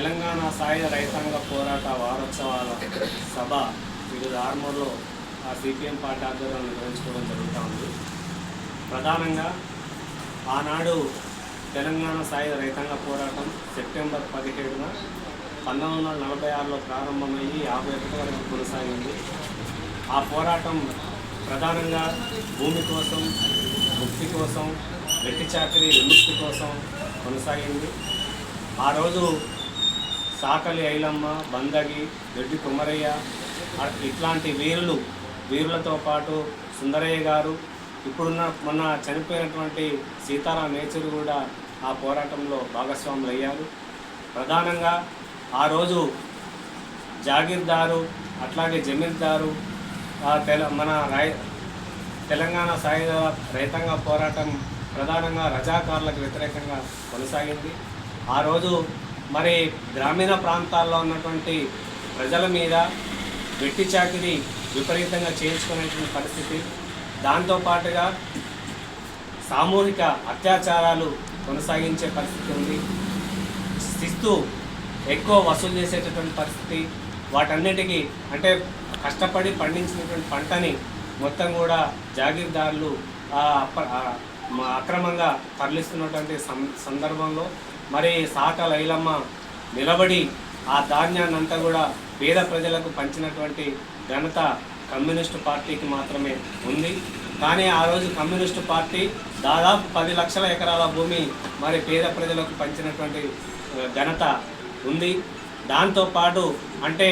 తెలంగాణ సాయుధ రైతాంగ పోరాట వారోత్సవాల సభ ఈరోజు ఆర్మూర్లో ఆ సిపిఎం పార్టీ ఆధ్వర్యంలో నిర్వహించుకోవడం జరుగుతూ ఉంది. ప్రధానంగా ఆనాడు తెలంగాణ సాయుధ రైతాంగ పోరాటం సెప్టెంబర్ పదిహేడున పంతొమ్మిది వందల నలభై ఆరులో ప్రారంభమయ్యి యాభై ఒకటి వరకు కొనసాగింది. ఆ పోరాటం ప్రధానంగా భూమి కోసం ముక్తి కోసం వెట్టి చాకరీ విముక్తి కోసం కొనసాగింది. ఆ రోజు సాకలి ఐలమ్మ బందగి దొడ్డి కుమరయ్య ఇట్లాంటి వీరులు వీరులతో పాటు సుందరయ్య గారు ఇప్పుడున్న మొన్న చనిపోయినటువంటి సీతారాం నేచర్ కూడా ఆ పోరాటంలో భాగస్వాములు అయ్యారు ప్రధానంగా ఆ రోజు జాగీర్దారు అట్లాగే జమీర్దారు ఆ తెల మన రై తెలంగాణ సాయుధ రైతాంగ పోరాటం ప్రధానంగా రజాకారులకు వ్యతిరేకంగా కొనసాగింది. ఆ రోజు మరి గ్రామీణ ప్రాంతాల్లో ఉన్నటువంటి ప్రజల మీద వెట్టి చాకిరి విపరీతంగా చేయించుకునేటువంటి పరిస్థితి. దాంతోపాటుగా సామూహిక అత్యాచారాలు కొనసాగించే పరిస్థితి ఉంది. శిస్తు ఎక్కువ వసూలు చేసేటటువంటి పరిస్థితి. వాటన్నిటికీ అంటే కష్టపడి పండించినటువంటి పంటని మొత్తం కూడా జాగీర్దారులు అక్రమంగా తరలిస్తున్నటువంటి సందర్భంలో మరి సాట లైలమ్మ నిలబడి ఆ ధాన్యాన్ని అంతా కూడా పేద ప్రజలకు పంచినటువంటి ఘనత కమ్యూనిస్టు పార్టీకి మాత్రమే ఉంది. కానీ ఆ రోజు కమ్యూనిస్టు పార్టీ దాదాపు పది లక్షల ఎకరాల భూమి మరి పేద ప్రజలకు పంచినటువంటి ఘనత ఉంది. దాంతోపాటు అంటే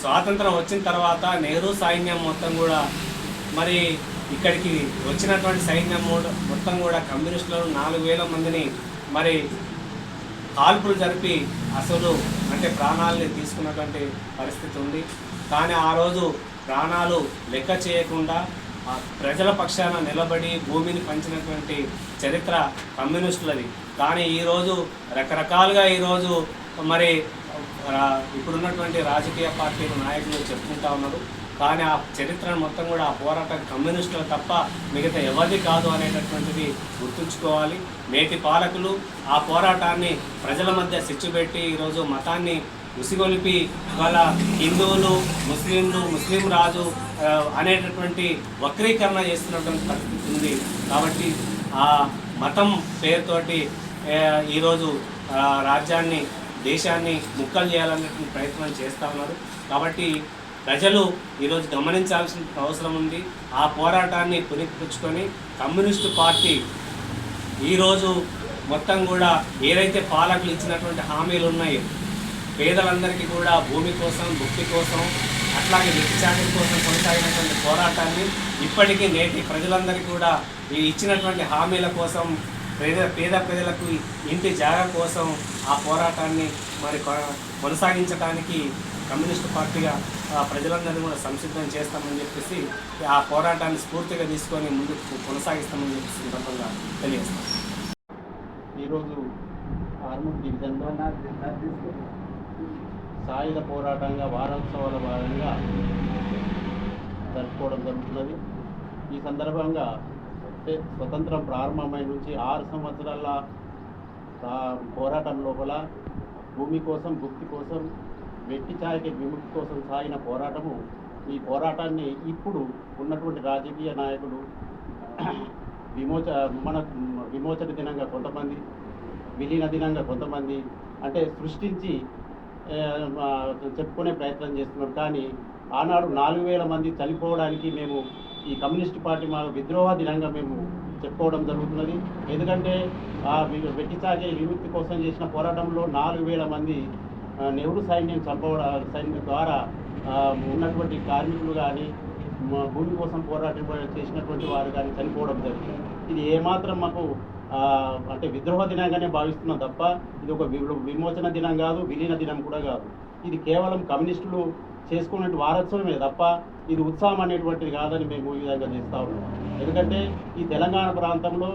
స్వాతంత్రం వచ్చిన తర్వాత నెహ్రూ సైన్యం మొత్తం కూడా మరి ఇక్కడికి వచ్చినటువంటి సైన్యం మొత్తం కూడా కమ్యూనిస్టులను నాలుగు వేల మందిని మరి కాల్పులు జరిపి అసలు అంటే ప్రాణాలని తీసుకున్నటువంటి పరిస్థితి ఉంది. కానీ ఆ రోజు ప్రాణాలు లెక్క చేయకుండా ప్రజల పక్షాన నిలబడి భూమిని పంచినటువంటి చరిత్ర కమ్యూనిస్టులది. కానీ ఈరోజు రకరకాలుగా ఈరోజు మరి ఇప్పుడున్నటువంటి రాజకీయ పార్టీల నాయకులు చెప్పుకుంటా ఉన్నారు. కానీ ఆ చరిత్రను మొత్తం కూడా ఆ పోరాటం కమ్యూనిస్టులు తప్ప మిగతా ఎవరిది కాదు అనేటటువంటిది గుర్తుంచుకోవాలి. నేటి పాలకులు ఆ పోరాటాన్ని ప్రజల మధ్య సిచ్చుపెట్టి ఈరోజు మతాన్ని ఉసిగొలిపి వాళ్ళ హిందువులు ముస్లింలు ముస్లిం రాజు అనేటటువంటి వక్రీకరణ చేస్తున్నటువంటి పరిస్థితి ఉంది. కాబట్టి ఆ మతం పేరుతోటి ఈరోజు రాజ్యాన్ని దేశాన్ని ముక్కలు చేయాలనేటువంటి ప్రయత్నం చేస్తూ ఉన్నారు. కాబట్టి ప్రజలు ఈరోజు గమనించాల్సిన అవసరం ఉంది. ఆ పోరాటాన్ని పునఃపుచ్చుకొని కమ్యూనిస్టు పార్టీ ఈరోజు మొత్తం కూడా ఏదైతే పాలకులు ఇచ్చినటువంటి హామీలు ఉన్నాయో పేదలందరికీ కూడా భూమి కోసం భుక్తి కోసం అట్లాగే వ్యక్తిచాకరి కోసం కొనసాగినటువంటి పోరాటాన్ని ఇప్పటికీ నేటి ప్రజలందరికీ కూడా ఈ ఇచ్చినటువంటి హామీల కోసం పేద పేద ప్రజలకు ఇంటి జాగా కోసం ఆ పోరాటాన్ని మరి కొనసాగించడానికి కమ్యూనిస్ట్ పార్టీగా ఆ ప్రజలందరినీ కూడా సంసిద్ధం చేస్తామని చెప్పేసి ఆ పోరాటాన్ని స్ఫూర్తిగా తీసుకొని ముందుకు కొనసాగిస్తామని చెప్పి సందర్భంగా తెలియజేస్తాం. ఈరోజు ఆర్మూర్ డివిజన్లో సాయుధ పోరాటంగా వారోత్సవాల భాగంగా జరుపుకోవడం జరుగుతున్నది. ఈ సందర్భంగా అంటే స్వతంత్రం ప్రారంభమై నుంచి ఆరు సంవత్సరాల పోరాటం లోపల భూమి కోసం భుక్తి కోసం వెట్టి ఛాయకి విముక్తి కోసం సాగిన పోరాటము. ఈ పోరాటాన్ని ఇప్పుడు ఉన్నటువంటి రాజకీయ నాయకులు విమోచ మన విమోచన దినంగా కొంతమంది విలీన దినంగా కొంతమంది అంటే సృష్టించి చెప్పుకునే ప్రయత్నం చేస్తున్నారు. కానీ ఆనాడు నాలుగు వేల మంది చనిపోవడానికి మేము ఈ కమ్యూనిస్ట్ పార్టీ మా విద్రోహ దినంగా మేము చెప్పుకోవడం జరుగుతున్నది. ఎందుకంటే ఆ వి- వెట్టి సాగే విముక్తి కోసం చేసిన పోరాటంలో నాలుగు వేల మంది నెహ్రూ సైన్యం చంపవడం సైన్యం ద్వారా ఉన్నటువంటి కార్మికులు కానీ భూమి కోసం పోరాటం చేసినటువంటి వారు కానీ చనిపోవడం జరిగింది. ఇది ఏమాత్రం మాకు అంటే విద్రోహ దినంగానే భావిస్తున్నాం తప్ప ఇది ఒక విమోచన దినం కాదు విలీన దినం కూడా కాదు. ఇది కేవలం కమ్యూనిస్టులు చేసుకున్నట్టు వారోత్సవమే తప్ప ఇది ఉత్సాహం అనేటువంటిది కాదని మేము ఈ విధంగా చేస్తా ఉన్నాం. ఎందుకంటే ఈ తెలంగాణ ప్రాంతంలో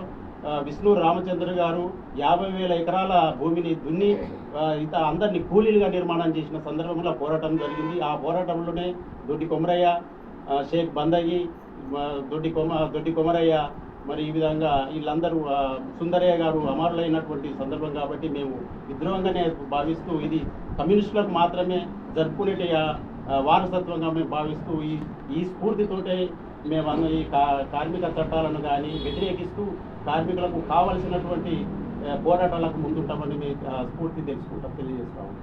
విష్ణు రామచంద్ర గారు యాభై వేల ఎకరాల భూమిని దున్ని ఇత అందరినీ కూలీలుగా నిర్మాణం చేసిన సందర్భంలో పోరాటం జరిగింది. ఆ పోరాటంలోనే దొడ్డి కొమరయ్య షేక్ బందగి దొడ్డి కొమ దొడ్డి కొమరయ్య మరి ఈ విధంగా వీళ్ళందరూ సుందరయ్య గారు అమరులైనటువంటి సందర్భం కాబట్టి మేము విద్రోహంగానే భావిస్తూ ఇది కమ్యూనిస్టులకు మాత్రమే జరుపుకునే వారసత్వంగా మేము భావిస్తూ ఈ ఈ స్ఫూర్తితోటే మేము అన్న ఈ కా- కార్మిక చట్టాలను కానీ వ్యతిరేకిస్తూ కార్మికులకు కావలసినటువంటి పోరాటాలకు ముందుంటామని మేము స్ఫూర్తి తెలుసుకుంటాం తెలియజేస్తాము